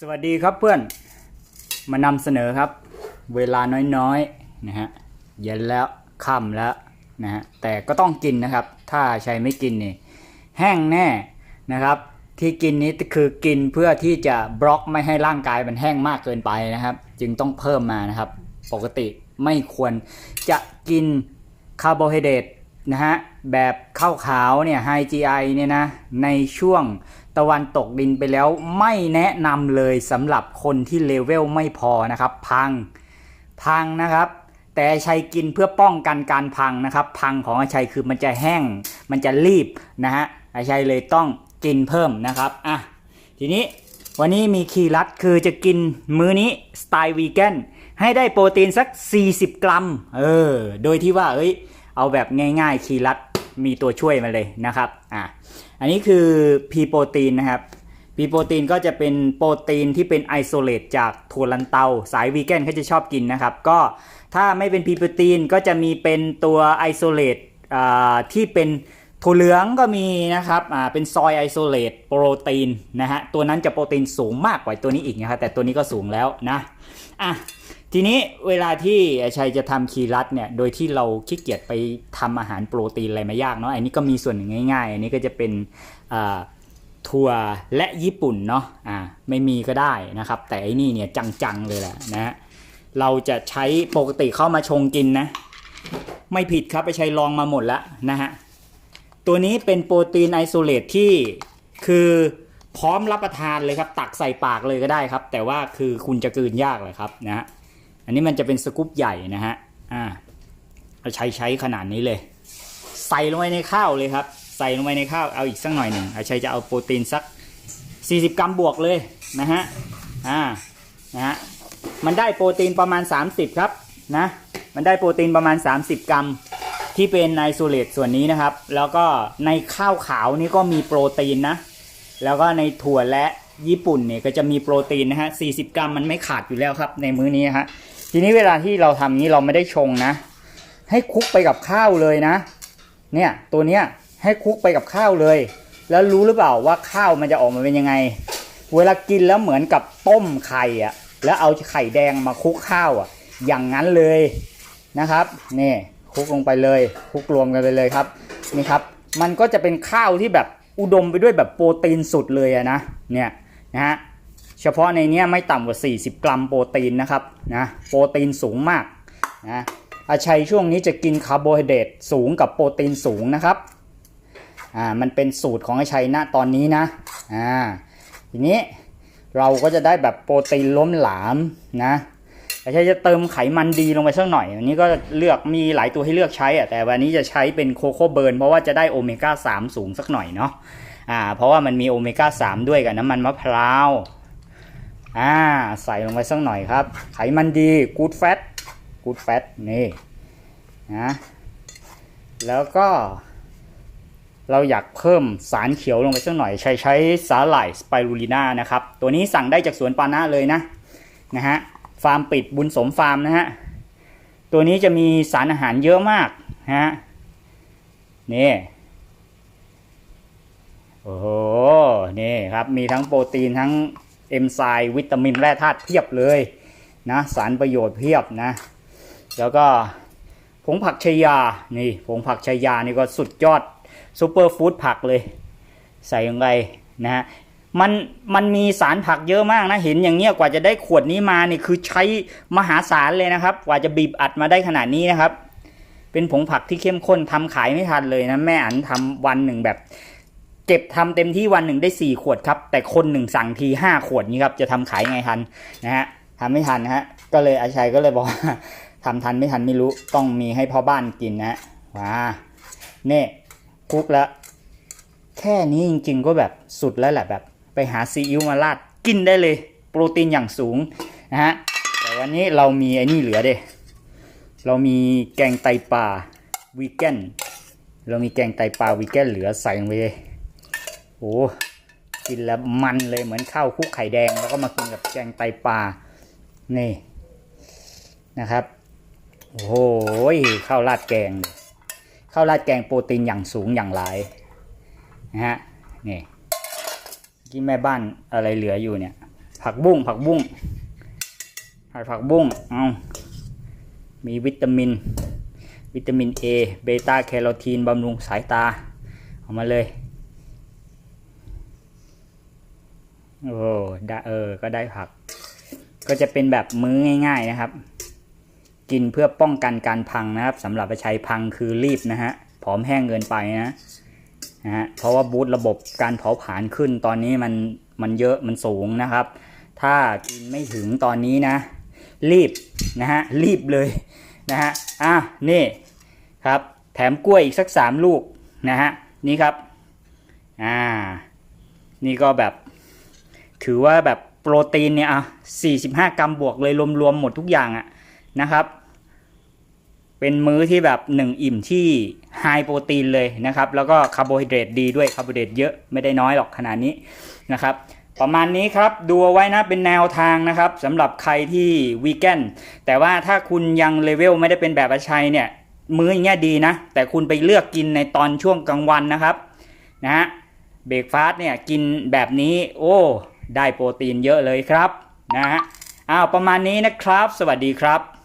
สวัสดีครับเพื่อนมานำเสนอครับ เวลาน้อยๆนะฮะเย็นแล้วค่ำแล้วนะฮะแต่ก็ต้องกินนะครับ ถ้าใช้ไม่กินนี่แห้งแน่นะครับ ที่กินนี้คือกินเพื่อที่จะบล็อกไม่ให้ร่างกายมันแห้งมากเกินไปนะครับ จึงต้องเพิ่มมานะครับ ปกติไม่ควรจะกินคาร์โบไฮเดรต นะฮะแบบข้าวขาวเนี่ยไฮ GI เนี่ยนะในช่วงตะวันตกดินไปแล้วไม่แนะนำเลยสำหรับคนที่เลเวลไม่พอนะครับ พังพังนะครับ แต่ชัยกินเพื่อป้องกันการพังนะครับ พังของอาชัยคือมันจะแห้ง มันจะรีบนะฮะอาชัยเลยต้องกินเพิ่มนะครับอะทีนี้วันนี้มีคีย์ลัดคือจะกินมื้อนี้สไตล์วีแกนให้ได้โปรตีนสัก 40 กรัม เออ โดยที่ว่า เอ้ย เอาแบบง่ายๆ คีย์ลัดมีตัวช่วยมาเลยนะครับอะอันนี้คือพีโปรตีนนะครับพีโปรตีนก็จะเป็นโปรตีนที่เป็นไอโซเลตจากถั่วลันเตา สายวีแกนเขาจะชอบกินนะครับ ก็ถ้าไม่เป็นพีโปรตีนก็จะมีเป็นตัวไอโซเลตที่เป็นถั่วเหลืองก็มีนะครับอ่าเป็นซอยไอโซเลตโปรตีนนะฮะตัวนั้นจะโปรตีนสูงมากกว่าตัวนี้อีกนะครับแต่ตัวนี้ก็สูงแล้วนะอะ ทีนี้เวลาที่ชัยจะทำคีรัตเนี่ยโดยที่เราขี้เกียจไปทำอาหารโปรตีนอะไรมายากเนาะอันนี้ก็มีส่วนหนึ่งง่ายๆ อันนี้ก็จะเป็นถั่วและญี่ปุ่นเนาะอ่าไม่มีก็ได้นะครับ แต่อันนี้เนี่ยจังๆเลยแหละนะเราจะใช้ปกติเข้ามาชงกินนะไม่ผิดครับไปใช้ลองมาหมดแล้วนะฮะตัวนี้เป็นโปรตีนไอโซเลตที่คือพร้อมรับประทานเลยครับ ตักใส่ปากเลยก็ได้ครับ แต่ว่าคือคุณจะกืนยากเลยครับนะฮะ อันนี้มันจะเป็นสกู๊ปใหญ่นะฮะอ่าเราใช้ใช้ขนาดนี้เลย ใส่ลงไปในข้าวเลยครับ ใส่ลงไปในข้าวเอาอีกสักหน่อยหนึ่งอาชัยจะเอาโปรตีนสัก 40 กรัมบวกเลยนะฮะอ่านะฮะมันได้โปรตีนประมาณ 30 ครับนะมันได้โปรตีนประมาณ 30 กรัมที่เป็นไนโซเลตส่วนนี้นะครับ แล้วก็ในข้าวขาวนี่ก็มีโปรตีนนะ แล้วก็ในถั่วและญี่ปุ่นเนี่ยก็จะมีโปรตีนนะฮะ 40 กรัมมันไม่ขาดอยู่แล้วครับในมื้อนี้ฮะ ทีนี้เวลาที่เราทำนี้เราไม่ได้ชงนะ ให้คลุกไปกับข้าวเลยนะ เนี่ยตัวเนี้ยให้คลุกไปกับข้าวเลย แล้วรู้หรือเปล่าว่าข้าวมันจะออกมาเป็นยังไง เวลากินแล้วเหมือนกับต้มไข่อะแล้วเอาไข่แดงมาคลุกข้าวอะอย่างนั้นเลยนะครับนี่คลุกลงไปเลยคลุกรวมกันไปเลยครับนี่ครับ มันก็จะเป็นข้าวที่แบบอุดมไปด้วยแบบโปรตีนสุดเลยอะนะเนี่ยนะฮะ เฉพาะในนี้ไม่ต่ำกว่า 40 กรัมโปรตีนนะครับนะโปรตีนสูงมากนะอาชัยช่วงนี้จะกินคาร์โบไฮเดรตสูงกับโปรตีนสูงนะครับอ่ามันเป็นสูตรของอาชัยณตอนนี้นะอ่าทีนี้เราก็จะได้แบบโปรตีนล้มหลามนะอาชัยจะเติมไขมันดีลงไปสักหน่อยอันนี้ก็เลือกมีหลายตัวให้เลือกใช้อะแต่วันนี้จะใช้เป็นโคโค่เบิร์นเพราะว่าจะได้โอเมก้า3สูงสักหน่อยเนาะอ่าเพราะว่ามันมีโอเมก้า3ด้วยกับน้ำมันมะพร้าว อ่าใส่ลงไปสักหน่อยครับ ไขมันดีกูดแฟตกูดแฟตนี่นะแล้วก็เราอยากเพิ่มสารเขียวลงไปสักหน่อย ใช้ใช้สาหร่ายสไปรูลิน่านะครับ ตัวนี้สั่งได้จากสวนปานะเลยนะนะฮะฟาร์มปิดบุญสมฟาร์มนะฮะตัวนี้จะมีสารอาหารเยอะมากฮะนี่โอ้โหนี่ครับมีทั้งโปรตีนทั้ง เอนไซม์วิตามินแร่ธาตุเพียบเลยนะสารประโยชน์เพียบนะแล้วก็ผงผักชายานี่ผงผักชายานี่ก็สุดยอดซูเปอร์ฟู้ดผักเลย ใส่ลงไปนะฮะมันมันมีสารผักเยอะมากนะ เห็นอย่างเงี้ยกว่าจะได้ขวดนี้มานี่คือใช้มหาศาลเลยนะครับ กว่าจะบีบอัดมาได้ขนาดนี้นะครับ เป็นผงผักที่เข้มข้นทำขายไม่ทันเลยนะ แม่อันทำวันหนึ่งแบบ เก็บทำเต็มที่วันหนึ่งได้สี่ขวดครับ แต่คนหนึ่งสั่งทีห้าขวดนี้ครับ จะทำขายไงทันนะฮะทำไม่ทันนะฮะ ก็เลยอาชัยก็เลยบอกว่าทำทันไม่ทันไม่รู้ต้องมีให้พ่อบ้านกินนะว้าเนี่ยคุกแล้วแค่นี้จริงๆก็แบบสุดแล้วแหละแบบ ไปหาซีอิ๊วมาราดกินได้เลย โปรตีนอย่างสูงนะฮะแต่วันนี้เรามีไอ้นี่เหลือเด้เรามีแกงไตปลาวีแกนเรามีแกงไตปลาวีแกนเหลือใส่ลงไปเลย โอ้กินแล้วมันเลยเหมือนข้าวคุกไข่แดง แล้วก็มากินกับแกงไตปลานี่นะครับโอ้โหข้าวราดแกงข้าวราดแกงโปรตีนอย่างสูงอย่างหลายนะฮะนี่ที่แม่บ้านอะไรเหลืออยู่เนี่ยผผักบุ้งผักบุ้งผัดผักบุ้งเอามีวิตามิน วิตามิน A เบต้าแคโรทีนบำรุงสายตา เอามาเลย โอ้ได้เออ ก็ได้ผัก ก็จะเป็นแบบมื้อง่าย ๆนะครับ กินเพื่อป้องกันการพังนะครับสำหรับไประชัยพังคือรีบนะฮะผอมแห้งเกินไปนะนะฮะเพราะว่าบูตระบบการเผาผลาญขึ้นตอนนี้มันมันเยอะมันสูงนะครับ ถ้ากินไม่ถึงตอนนี้นะ รีบนะฮะรีบเลยนะฮะอะนี่ครับ แถมกล้วยอีกสักสามลูกนะฮะนี่ครับอ่านี่ก็แบบ ถือว่าแบบโปรตีนเนี่ยอะ45 กรัมบวกเลยรวมๆหมดทุกอย่างอะนะครับ เป็นมื้อที่แบบหนึ่งอิ่มที่ไฮโปรตีนเลยนะครับ แล้วก็คาร์โบไฮเดรตดีด้วยคาร์โบไฮเดรตเยอะไม่ได้น้อยหรอกขนาดนี้นะครับประมาณนี้ครับดูเอาไว้นะเป็นแนวทางนะครับสำหรับใครที่วีแกนแต่ว่าถ้าคุณยังเลเวลไม่ได้เป็นแบบอาชัยเนี่ย มื้ออย่างเงี้ยดีนะ แต่คุณไปเลือกกินในตอนช่วงกลางวันนะครับนะฮะเบรกฟาสต์เนี่ยกินแบบนี้โอ้ ได้โปรตีนเยอะเลยครับนะฮะอ้าวประมาณนี้นะครับ สวัสดีครับ